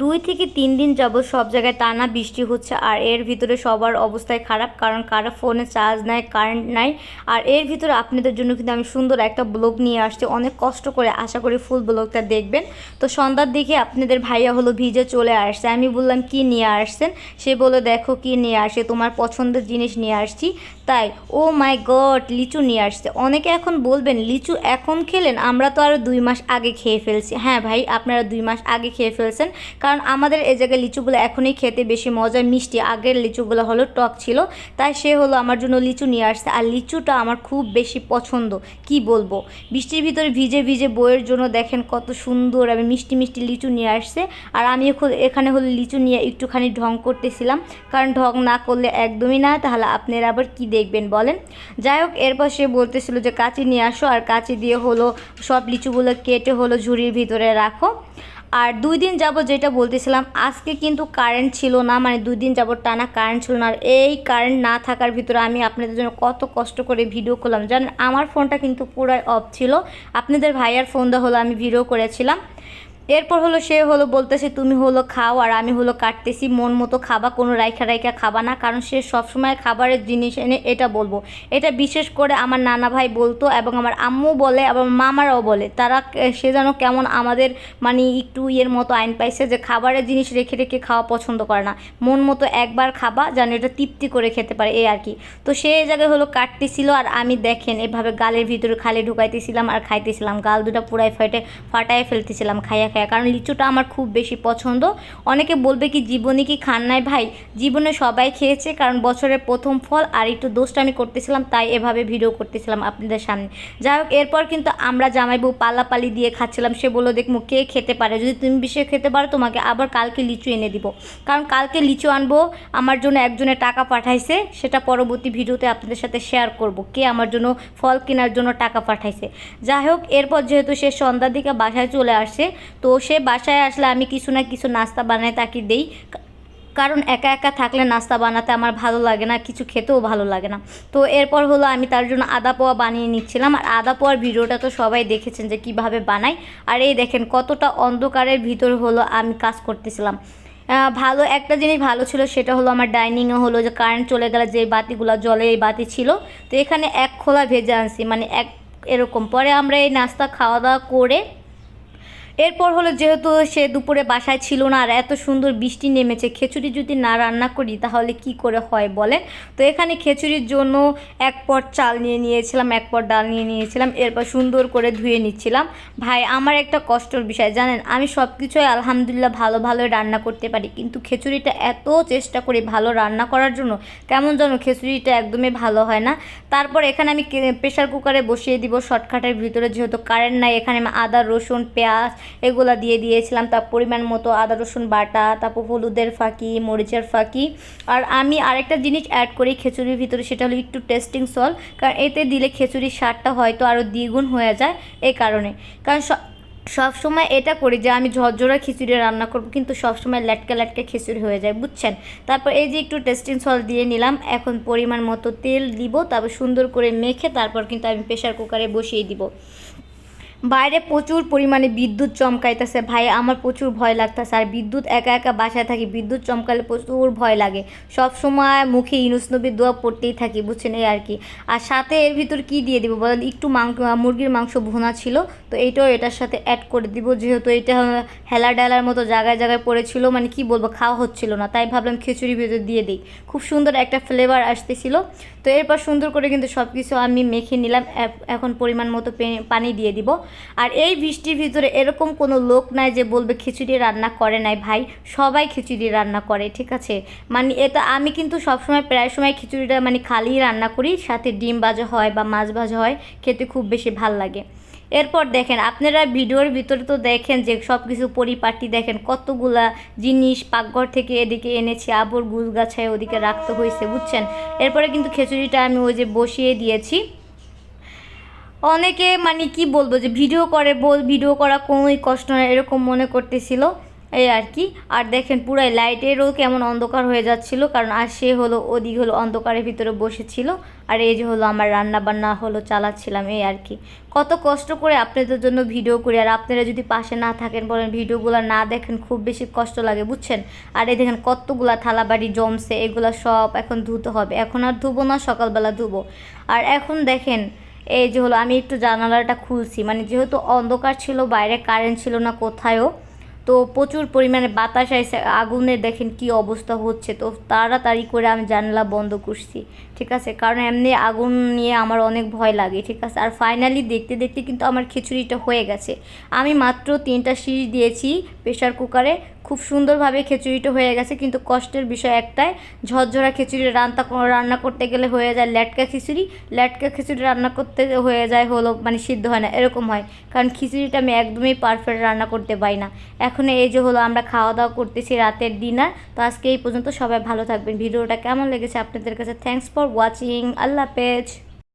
দুই থেকে তিন দিন যাবৎ সব জায়গায় টানা বৃষ্টি হচ্ছে, আর এর ভিতরে সবার অবস্থায় খারাপ, কারণ কারও ফোনে চার্জ নাই কারেন্ট নাই আর এর ভিতরে আপনাদের জন্য কিন্তু আমি সুন্দর একটা ব্লগ নিয়ে আসছি। অনেক কষ্ট করে আশা করি ফুল ব্লগটা দেখবেন। তো সন্ধ্যার দিকে আপনাদের ভাইয়া হলো ভিজে চলে আসছে। আমি বললাম, কি নিয়ে আসছেন? সে বলে দেখো কি নিয়ে আসে, তোমার পছন্দের জিনিস নিয়ে আসছি। তাই, ও মাই গড, লিচু নিয়ে আসছে। অনেকে এখন বলবেন, লিচু এখন খেলেন? আমরা তো আরও দুই মাস আগে খেয়ে ফেলছি। হ্যাঁ ভাই, আপনারা দুই মাস আগে খেয়ে ফেলছেন। কারণ আমাদের এই জায়গায় লিচুগুলো এখনই খেতে বেশি মজা, মিষ্টি। আগের লিচুগুলো হলো টক ছিল, তাই সে হলো আমার জন্য লিচু নিয়ে আসছে। আর লিচুটা আমার খুব বেশি পছন্দ, কি বলব? বৃষ্টির ভিতরে ভিজে ভিজে বইয়ের জন্য দেখেন কত সুন্দর আমি মিষ্টি মিষ্টি লিচু নিয়ে আসছে। আর আমি এখানে হলো লিচু নিয়ে একটুখানি ঢং করতেছিলাম। কারণ ঢং না করলে একদমই না, তাহলে আপনারা আবার কি দেখবেন, বলেন। যাই হোক, এরপর সে বলতেছিল যে, কাঁচি নিয়ে আসো, আর কাঁচি দিয়ে হলো সব লিচুগুলো কেটে হলো ঝুড়ির ভিতরে রাখো। আর দুই দিন যাব যেটা বলতেছিলাম, আজকে কিন্তু কারেন্ট ছিল না মানে দুই দিন যাবত টানা কারেন্ট ছিল না। আর এই কারেন্ট না থাকার ভিতরে আমি আপনাদের জন্য কত কষ্ট করে ভিডিও করলাম। জানেন, আমার ফোনটা কিন্তু পুরাই অফ ছিল। আপনাদের ভাইয়ার ফোনটা হলো, আমি ভিডিও করেছিলাম। এরপর হলো সে হলো বলতেছে, তুমি হলো খাও আর আমি হলো কাটতেছি। মন মতো খাবা, কোনো রাইখা রাইখা খাবা না, কারণ সে সবসময় খাবারের জিনিস এনে এটা বলব। এটা বিশেষ করে আমার নানা ভাই বলতো এবং আমার আম্মু বলে এবং মামারাও বলে। তারা সে যেন কেমন আমাদের মানে একটু ইয়ের মতো আইন পাইছে যে খাবারের জিনিস রেখে রেখে খাওয়া পছন্দ করে না। মন মতো একবার খাবা যেন এটা তৃপ্তি করে খেতে পারে, এই আর কি। তো সে জায়গায় হলো কাটতেছিল আর আমি দেখেন এভাবে গালের ভিতরে খালে ঢুকাইতেছিলাম আর খাইতেছিলাম। গাল দুটা পুরাই ফাটে ফাটায় ফেলতেছিলাম, খাইয়া খাইয়া কারণ লিচুটা আমার খুব বেশি পছন্দ। অনেকে বলবে কি, জীবনে কি খান নাই? ভাই, জীবনে সবাই খেয়েছে, কারণ বছরের প্রথম ফল আর একটু দোষটা আমি করতেছিলাম, তাই এভাবে ভিডিও করতেছিলাম আপনাদের সামনে। যাই হোক, এরপর কিন্তু আমরা জামাই বউ পাল্লাপালি দিয়ে খাচ্ছিলাম, সে বলল দেখব কে খেতে পারে? যদি তুমি বিষয়ে খেতে পারো, তোমাকে আবার কালকে লিচু এনে দিব। কারণ কালকে লিচু আনব, আমার জন্য একজনে টাকা পাঠাইছে, সেটা পরবর্তী ভিডিওতে আপনাদের সাথে শেয়ার করব, কে আমার জন্য ফল কেনার জন্য টাকা পাঠাইছে। যাই হোক, এরপর যেহেতু সে সন্ধ্যার দিকে বাসায় চলে আসছে তো সে বাসায় আসলে আমি কিছু না কিছু নাস্তা বানাই তাকে দেই। কারণ একা একা থাকলে নাস্তা বানাতে আমার ভালো লাগে না, কিছু খেতেও ভালো লাগে না। তো এরপর হলো আমি তার জন্য আদা পোয়া বানিয়ে নিচ্ছিলাম। আর আদা পোয়ার ভিডিওটা তো সবাই দেখেছেন যে কীভাবে বানাই। আর এই দেখেন কতটা অন্ধকারের ভিতর হলো আমি কাজ করতেছিলাম। ভালো, একটা জিনিস ভালো ছিল সেটা হলো আমার ডাইনিংয়ে হলো যে কারেন্ট চলে গেলে যে বাতিগুলো জলে এই বাতি ছিল। তো এখানে এক খোলা ভেজে আনছি মানে এক এরকম। পরে আমরা এই নাস্তা খাওয়া দাওয়া করে এরপর হলো যেহেতু সে দুপুরে বাসায় ছিল না আর এত সুন্দর বৃষ্টি নেমেছে, খিচুড়ি যদি না রান্না করি তাহলে কি করে হয় বলেন? তো এখানে খিচুড়ির জন্য এক পট চাল নিয়ে নিয়েছিলাম, এক পট ডাল নিয়ে নিয়েছিলাম, এরপর সুন্দর করে ধুয়ে নিচ্ছিলাম। ভাই, আমার একটা কষ্টর বিষয়, জানেন? আমি সব কিছুই আলহামদুলিল্লাহ ভালো ভালো রান্না করতে পারি, কিন্তু খিচুড়িটা এত চেষ্টা করি ভালো রান্না করার জন্য, কেমন যেন খিচুড়িটা একদমই ভালো হয় না। তারপর এখানে আমি প্রেশার কুকারে বসিয়ে দিব, শর্টকাটের ভিতরে যেহেতু কারেন্ট নাই, এখানে আমি আদা, রসুন, পেঁয়াজ এগুলা দিয়ে দিয়েছিলাম। তার পরিমাণ মতো আদা, রসুন বাটা, তারপর হলুদের ফাঁকি, মরিচের ফাঁকি। আর আমি আরেকটা জিনিস অ্যাড করি খিচুড়ির ভিতরে, সেটা হলো একটু টেস্টিং সল কারণ এতে দিলে খিচুড়ির স্বাদটা হয়তো আরও দ্বিগুণ হয়ে যায় এই কারণে। কারণ সব সময় এটা করি যে আমি ঝরঝরা খিচুড়ি রান্না করব, কিন্তু সব সময় ল্যাটকা ল্যাটকা খিচুড়ি হয়ে যায়, বুঝছেন? তারপর এই যে একটু টেস্টিং সল্ট দিয়ে নিলাম, এখন পরিমাণ মতো তেল দিব, তারপর সুন্দর করে মেখে তারপর কিন্তু আমি প্রেশার কুকারে বসিয়ে দিব। বাইরে প্রচুর পরিমাণে বিদ্যুৎ চমকাইতেছে। ভাই, আমার প্রচুর ভয় লাগতেছে। আর বিদ্যুৎ একা একা বাসায় থাকি, বিদ্যুৎ চমকালে প্রচুর ভয় লাগে। সব সময় মুখে ইনুস নবীর দোয়া পড়তেই থাকি, বুঝছেন এই আর কি। আর সাথে এর ভিতর কি দিয়ে দিব বলেন? একটু মাংস মুরগির মাংস ভুনা ছিল, তো এইটাও এটার সাথে অ্যাড করে দিব। যেহেতু এটা হেলা ডালার মতো জায়গায় জায়গায় পড়েছিল মানে কি বলব, খাওয়া হচ্ছিল না। তাই ভাবলাম খিচুড়ি ভিতর দিয়ে দিই। খুব সুন্দর একটা ফ্লেভার আসতেছিল। তো এরপর সুন্দর করে কিন্তু সব কিছু আমি মেখে নিলাম। এখন পরিমাণ মতো পানি দিয়ে দিব। আর এই বৃষ্টির ভিতরে এরকম কোনো লোক নাই যে বলবে খিচুড়ি রান্না করে নাই, ভাই। সবাই খিচুড়ি রান্না করে, ঠিক আছে? মানে এটা আমি কিন্তু সবসময় প্রায় সময় খিচুড়িটা মানে খালি রান্না করি, সাথে ডিম ভাজা হয় বা মাছ ভাজা হয়, খেতে খুব বেশি ভালো লাগে। এরপর দেখেন, আপনারা ভিডিওর ভিতরে তো দেখেন যে সব কিছু পরিপাটি দেখেন, কতগুলা জিনিস পাকঘর থেকে এদিকে এনেছি, আবর গুছ গাছায় ওদিকে রাখতে হয়েছে বুঝছেন? এরপরে কিন্তু খিচুড়িটা আমি ওই যে বসিয়ে দিয়েছি। অনেকে মানে কি বলব যে ভিডিও করে, বল ভিডিও করা কোনোই কষ্ট নয় এরকম মনে করতেছিল, এই আর কি। আর দেখেন পুরাই লাইটেরও কেমন অন্ধকার হয়ে যাচ্ছিল, কারণ আর সে হলো, ওদিক হলো অন্ধকারের ভিতরে বসেছিল, আর এই যে হলো আমার রান্না বান্না হলো, চালাচ্ছিলাম, এই আর কি। কত কষ্ট করে আপনাদের জন্য ভিডিও করি, আর আপনারা যদি পাশে না থাকেন, বলেন ভিডিওগুলো না দেখেন, খুব বেশি কষ্ট লাগে, বুঝছেন? আর এই দেখেন কতগুলা থালা বাড়ি জমছে, এগুলো সব এখন ধুতে হবে, এখন আর ধুবো না, সকালবেলা ধুবো। আর এখন দেখেন এই যে হলো, আমি একটু জানালাটা খুলছি। মানে যেহেতু অন্ধকার ছিল, বাইরে কারেন্ট ছিল না কোথায়ও, তো প্রচুর পরিমাণে বাতাস আইসে আগুনের দেখেন কি অবস্থা হচ্ছে। তো তাড়াতাড়ি করে আমি জানলা বন্ধ করছি, ঠিক আছে? কারণ এমনি আগুন নিয়ে আমার অনেক ভয় লাগে, ঠিক আছে? আর ফাইনালি দেখতে দেখতে কিন্তু আমার খিচুড়িটা হয়ে গেছে। আমি মাত্র তিনটা শীষ দিয়েছি প্রেশার কুকারে খুব সুন্দরভাবে খিচুড়িটা হয়ে গেছে, কিন্তু কষ্টের বিষয় একটাই, ঝরঝরা খিচুড়ি রান্না রান্না করতে গেলে হয়ে যায় ল্যাটকা খিচুড়ি ল্যাটকা খিচুড়ি রান্না করতে হয়ে যায় হলো মানে সিদ্ধ হয় না, এরকম হয়। কারণ খিচুড়িটা আমি একদমই পারফেক্ট রান্না করতে পারি না। এখন এই যে হলো আমরা খাওয়া দাওয়া করতেছি রাতের ডিনার তো আজকে এই পর্যন্ত সবাই ভালো থাকবেন। ভিডিওটা কেমন লেগেছে আপনাদের কাছে? থ্যাংকস ফর ওয়াচিং আল্লাহ হাফেজ।